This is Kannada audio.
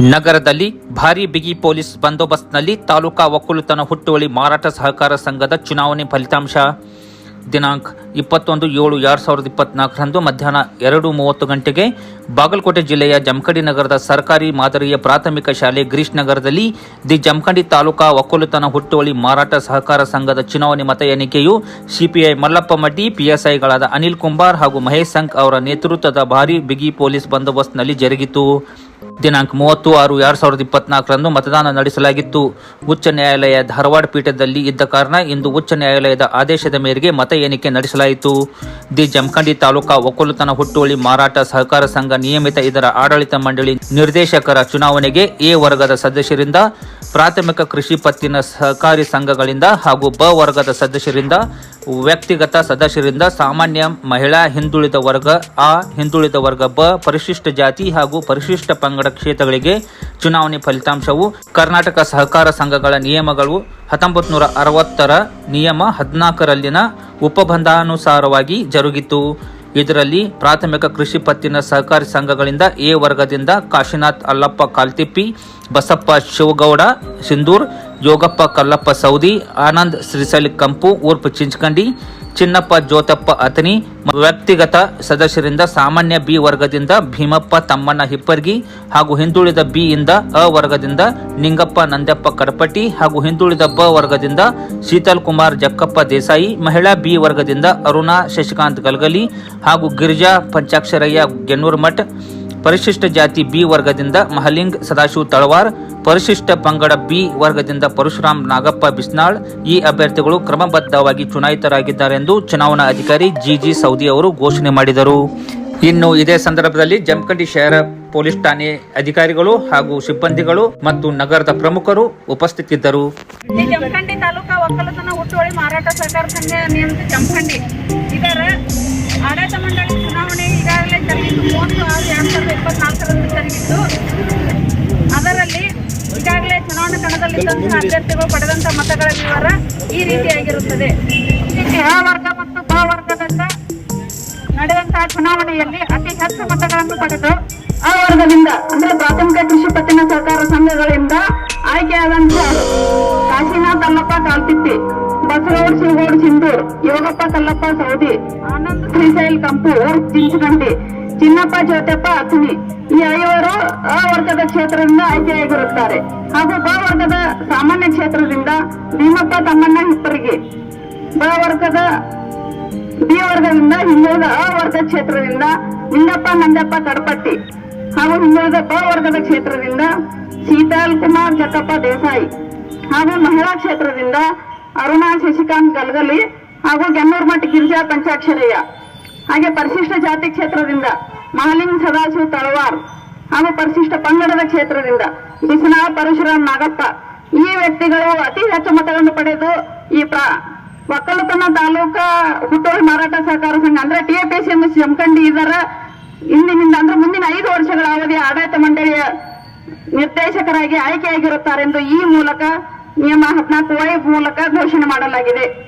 ನಗರದಲ್ಲಿ ಭಾರೀ ಬಿಗಿ ಪೊಲೀಸ್ ಬಂದೋಬಸ್ತ್ನಲ್ಲಿ ತಾಲೂಕಾ ಒಕ್ಕಲುತನ ಹುಟ್ಟುವಳಿ ಮಾರಾಟ ಸಹಕಾರ ಸಂಘದ ಚುನಾವಣೆ ಫಲಿತಾಂಶ. ದಿನಾಂಕ ಇಪ್ಪತ್ತೊಂದು ಏಳು ಎರಡು ಸಾವಿರದ ಇಪ್ಪತ್ನಾಲ್ಕರಂದು ಮಧ್ಯಾಹ್ನ ಎರಡು ಮೂವತ್ತು ಗಂಟೆಗೆ ಬಾಗಲಕೋಟೆ ಜಿಲ್ಲೆಯ ಜಮಖಂಡಿ ನಗರದ ಸರ್ಕಾರಿ ಮಾದರಿಯ ಪ್ರಾಥಮಿಕ ಶಾಲೆ ಗಿರೀಶ್ ನಗರದಲ್ಲಿ ದಿ ಜಮಖಂಡಿ ತಾಲೂಕಾ ಒಕ್ಕಲುತನ ಹುಟ್ಟುವಳಿ ಮಾರಾಟ ಸಹಕಾರ ಸಂಘದ ಚುನಾವಣೆ ಮತ ಎಣಿಕೆಯು ಸಿಪಿಐ ಮಲ್ಲಪ್ಪ ಮಡ್ಡಿ, ಪಿಎಸ್ಐಗಳಾದ ಅನಿಲ್ ಕುಂಬಾರ್ ಹಾಗೂ ಮಹೇಶ್ ಸಂಕ್ ಅವರ ನೇತೃತ್ವದ ಭಾರೀ ಬಿಗಿ ಪೊಲೀಸ್ ಬಂದೋಬಸ್ತ್ನಲ್ಲಿ ಜರುಗಿತು. ದಿನಾಂಕ ಮೂವತ್ತು ಆರು ಎರಡ್ ಸಾವಿರದ ಇಪ್ಪತ್ನಾಲ್ಕರಂದು ಮತದಾನ ನಡೆಸಲಾಗಿತ್ತು. ಉಚ್ಚ ನ್ಯಾಯಾಲಯ ಧಾರವಾಡ ಪೀಠದಲ್ಲಿ ಇದ್ದ ಕಾರಣ ಇಂದು ಉಚ್ಚ ನ್ಯಾಯಾಲಯದ ಆದೇಶದ ಮೇರೆಗೆ ಮತ ಎಣಿಕೆ ನಡೆಸಲಾಯಿತು. ದಿ ಜಮಖಂಡಿ ತಾಲೂಕಾ ಒಕ್ಕಲುತನ ಹುಟ್ಟುವಳಿ ಮಾರಾಟ ಸಹಕಾರ ಸಂಘ ನಿಯಮಿತ ಇದರ ಆಡಳಿತ ಮಂಡಳಿ ನಿರ್ದೇಶಕರ ಚುನಾವಣೆಗೆ ಎ ವರ್ಗದ ಸದಸ್ಯರಿಂದ, ಪ್ರಾಥಮಿಕ ಕೃಷಿ ಪತ್ತಿನ ಸಹಕಾರಿ ಸಂಘಗಳಿಂದ ಹಾಗೂ ಬ ವರ್ಗದ ಸದಸ್ಯರಿಂದ ವ್ಯಕ್ತಿಗತ ಸದಸ್ಯರಿಂದ ಸಾಮಾನ್ಯ ಮಹಿಳಾ ಹಿಂದುಳಿದ ವರ್ಗ, ಆ ಹಿಂದುಳಿದ ವರ್ಗ ಬ ಪರಿಶಿಷ್ಟ ಜಾತಿ ಹಾಗೂ ಪರಿಶಿಷ್ಟ ಪಂಗಡ ಕ್ಷೇತ್ರಗಳಿಗೆ ಚುನಾವಣೆ ಫಲಿತಾಂಶವು ಕರ್ನಾಟಕ ಸಹಕಾರ ಸಂಘಗಳ ನಿಯಮಗಳು ಹತ್ತೊಂಬತ್ತು ನೂರ ಅರವತ್ತರ ನಿಯಮ ಹದಿನಾಲ್ಕರಲ್ಲಿನ ಉಪಬಂಧಾನುಸಾರವಾಗಿ ಜರುಗಿತು. ಇದರಲ್ಲಿ ಪ್ರಾಥಮಿಕ ಕೃಷಿ ಪತ್ತಿನ ಸಹಕಾರಿ ಸಂಘಗಳಿಂದ ಎ ವರ್ಗದಿಂದ ಕಾಶಿನಾಥ್ ಅಲ್ಲಪ್ಪ ಕಾಲ್ತಿಪ್ಪಿ, ಬಸಪ್ಪ ಶಿವಗೌಡ, ಸಿಂಧೂರ್, ಯೋಗಪ್ಪ ಕಲ್ಲಪ್ಪ ಸೌದಿ, ಆನಂದ್ ಶ್ರೀಸಲಿ ಕಂಪು ಊರ್ಪು ಚಿಂಚಕಂಡಿ ಚಿನ್ನಪ್ಪ ಜ್ಯೋತಪ್ಪ ಅತನಿ ವ್ಯಕ್ತಿಗತ ಸದಸ್ಯರಿಂದ ಸಾಮಾನ್ಯ ಬಿ ವರ್ಗದಿಂದ ಭೀಮಪ್ಪ ತಮ್ಮಣ್ಣ ಹಿಪ್ಪರ್ಗಿ ಹಾಗೂ ಹಿಂದುಳಿದ ಬಿ ಇಂದ ಅ ವರ್ಗದಿಂದ ನಿಂಗಪ್ಪ ನಂದಪ್ಪ ಕಡಪಟ್ಟಿ ಹಾಗೂ ಹಿಂದುಳಿದ ಬ ವರ್ಗದಿಂದ ಶೀತಲ್ ಕುಮಾರ್ ಜಕ್ಕಪ್ಪ ದೇಸಾಯಿ, ಮಹಿಳಾ ಬಿ ವರ್ಗದಿಂದ ಅರುಣಾ ಶಶಿಕಾಂತ್ ಗಲ್ಗಲಿ ಹಾಗೂ ಗಿರಿಜಾ ಪಂಚಾಕ್ಷರಯ್ಯ ಗೆನ್ನೂರ್ ಮಠ್ ಪರಿಶಿಷ್ಟ ಜಾತಿ ಬಿ ವರ್ಗದಿಂದ ಮಹಲಿಂಗ್ ಸದಾಶಿವ ತಳವಾರ್, ಪರಿಶಿಷ್ಟ ಪಂಗಡ ಬಿ ವರ್ಗದಿಂದ ಪರಶುರಾಮ್ ನಾಗಪ್ಪ ಬಿಸ್ನಾಳ್, ಈ ಅಭ್ಯರ್ಥಿಗಳು ಕ್ರಮಬದ್ಧವಾಗಿ ಚುನಾಯಿತರಾಗಿದ್ದಾರೆ ಎಂದು ಚುನಾವಣಾ ಅಧಿಕಾರಿ ಜಿಜಿ ಸೌದಿ ಅವರು ಘೋಷಣೆ ಮಾಡಿದರು. ಇನ್ನು ಇದೇ ಸಂದರ್ಭದಲ್ಲಿ ಜಮಖಂಡಿ ಶಹರ ಪೊಲೀಸ್ ಠಾಣೆ ಅಧಿಕಾರಿಗಳು ಹಾಗೂ ಸಿಬ್ಬಂದಿಗಳು ಮತ್ತು ನಗರದ ಪ್ರಮುಖರು ಉಪಸ್ಥಿತಿದ್ದರು. ಜಮಖಂಡಿ ತಾಲೂಕಾ ಒಕ್ಕಲತನ ಹುಟ್ಟುವಳಿ ಮಾರಾಟ ಸಹಕಾರ ಸಂಘ ನಿಯಮಿತ ಜಮಖಂಡಿ. ಅಭ್ಯರ್ಥಿಗಳು ಪಡೆದಂತ ಮತಗಳ ವಿವರ ಈ ರೀತಿಯಾಗಿರುತ್ತದೆ ವರ್ಗ ಮತ್ತು ಬ ವರ್ಗದಿಂದ ನಡೆದಂತಹ ಚುನಾವಣೆಯಲ್ಲಿ ಅತಿ ಹೆಚ್ಚು ಮತಗಳನ್ನು ಪಡೆದು ಆ ವರ್ಗದಿಂದ ಅಂದ್ರೆ ಪ್ರಾಥಮಿಕ ಕೃಷಿ ಪತ್ತಿನ ಸಹಕಾರ ಸಂಘಗಳಿಂದ ಆಯ್ಕೆಯಾದಂತ ಕಾಶಿನಾಥ್ ಅಲ್ಲಪ್ಪ ಕಾಲ್ತಿತ್ತಿ ಬಸವಗೌಡ ಶಿವಗೌಡ ಸಿಂಧೂರ್ ಯೋಗಪ್ಪ ಕಲ್ಲಪ್ಪ ಸೌದಿ ಆನಂದ್ ಶ್ರೀಶೈಲ್ ಕಂಪು ಚಿಂಚಗಂಡಿ ಚಿನ್ನಪ್ಪ ಜ್ಯೋತಪ್ಪ ಅತ್ನಿ ಈ ಐವರು ಆ ವರ್ಗದ ಕ್ಷೇತ್ರದಿಂದ ಆಯ್ಕೆಯಾಗಿರುತ್ತಾರೆ. ಹಾಗೂ ಬ ವರ್ಗದ ಸಾಮಾನ್ಯ ಕ್ಷೇತ್ರದಿಂದ ಭೀಮಪ್ಪ ತಮ್ಮಣ್ಣ ಹಿಪ್ಪರಿಗೆ. ಬ ವರ್ಗದ ಬಿ ವರ್ಗದಿಂದ ಹಿಂದುಳಿದ ಅ ವರ್ಗ ಕ್ಷೇತ್ರದಿಂದ ನಿಂಗಪ್ಪ ನಂದಪ್ಪ ಕಡಪಟ್ಟಿ ಹಾಗೂ ಹಿಂದುಳಿದ ಬ ವರ್ಗದ ಕ್ಷೇತ್ರದಿಂದ ಶೀತಲ್ ಕುಮಾರ್ ಜಕ್ಕಪ್ಪ ದೇಸಾಯಿ ಹಾಗೂ ಮಹಿಳಾ ಕ್ಷೇತ್ರದಿಂದ ಅರುಣಾ ಶಶಿಕಾಂತ್ ಗಲ್ಗಲಿ ಹಾಗೂ ಗೆನ್ನೂರ್ ಮಠ ಗಿರಿಜಾ ಪಂಚಾಕ್ಷರಯ್ಯ. ಹಾಗೆ ಪರಿಶಿಷ್ಟ ಜಾತಿ ಕ್ಷೇತ್ರದಿಂದ ಮಹಾಲಿಂಗ್ ಸದಾಶಿವ ತಳವಾರ್ ಹಾಗೂ ಪರಿಶಿಷ್ಟ ಪಂಗಡದ ಕ್ಷೇತ್ರದಿಂದ ಬಿಸಿನಾ ಪರಶುರಾಮ್ ನಾಗಪ್ಪ, ಈ ವ್ಯಕ್ತಿಗಳು ಅತಿ ಹೆಚ್ಚು ಮತಗಳನ್ನು ಪಡೆದು ಈ ಒಕ್ಕಲತನ ತಾಲೂಕಾ ಹುಟ್ಟೂರು ಮಾರಾಟ ಸಹಕಾರ ಸಂಘ ಅಂದ್ರೆ ಟಿಎಪಿಎಸ್ಎಂಎಸ್ ಜಮಖಂಡಿ ಇದರ ಇಂದಿನಿಂದ ಅಂದ್ರೆ ಮುಂದಿನ ಐದು ವರ್ಷಗಳ ಅವಧಿಯ ಆಡಳಿತ ಮಂಡಳಿಯ ನಿರ್ದೇಶಕರಾಗಿ ಆಯ್ಕೆಯಾಗಿರುತ್ತಾರೆಂದು ಈ ಮೂಲಕ ನಿಯಮ ಹದಿನಾಲ್ಕು ವೈ ಮೂಲಕ ಘೋಷಣೆ ಮಾಡಲಾಗಿದೆ.